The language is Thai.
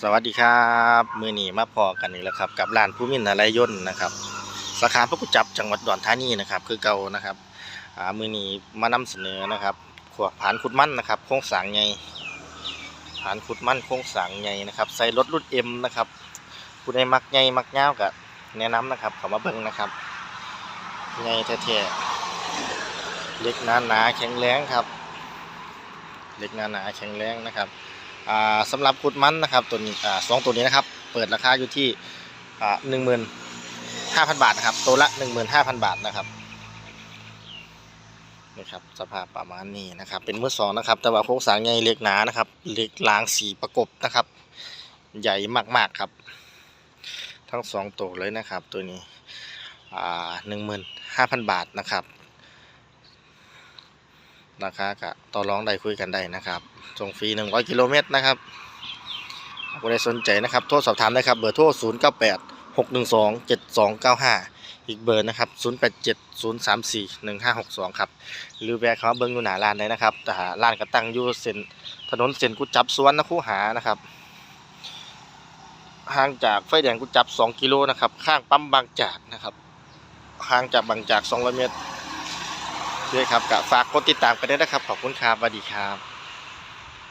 สวัสดีครับมือหนีมาพอกันอีกแล้วครับ กับร้านผู้มินอะไรยนนะครับสาขาพระกุจับจังหวัดดอนธานีนะครับ คือเก่านะครับมือหนีมานำเสนอนะครับขวผ่านขุดมั่นนะครับ โครงสางใหญ่ผานขุดมั่นโครงสางใหญ่นะครับ ใส่รถรุ่นเอ็มนะครับผู้ใดมักใหญ่มักยาวก็แนะนำนะครับเขามาเบิ่งนะครับใหญ่แท้ๆเล็กหนาหนาๆแข็งแรงครับ เล็กหนาหนาๆแข็งแรงนะครับ สำหรับขุดมันนะครับตัวนี้สองตัวนี้นะครับ เปิดราคาอยู่ที่หนึ่งหมื่นห้าพันบาทนะครับ ตัวละหนึ่งหมื่นห้าพันบาทนะครับนี่ครับสภาพประมาณนี้นะครับ เป็นมือสองนะครับ แต่ว่าโครงสร้างใหญ่เล็กหนานะครับเล็กลางสีประกบนะครับ ใหญ่มากๆครับ ทั้งสองตัวเลยนะครับ ตัวนี้หนึ่งหมื่นห้าพันบาทนะครับ ราคากะต่อรองได้คุยกันได้นะครับส่งฟรี 100 กิโลเมตรนะครับผู้ใดสนใจนะครับโทรสอบถามได้ครับเบอร์โทร 0 9 8 6 1 2 7 2 9 5 อีกเบอร์นะครับ 0 8 7 0 3 4 1 5 6 2 ครับ หรือแวะเข้ามาเบิ้งอยู่หน้าร้านได้นะครับแต่ร้านก็ตั้งอยู่เส้นถนนเส้นกุจับสวนนะคู่หานะครับห่างจากไฟแดงกุจับ 2 กิโลนะครับ ข้างปั๊มบางจากนะครับห่างจากบางจาก 200 เมตร ด้วยครับก็ฝากกดติดตามกันด้วยนะครับ ขอบคุณครับสวัสดีครับ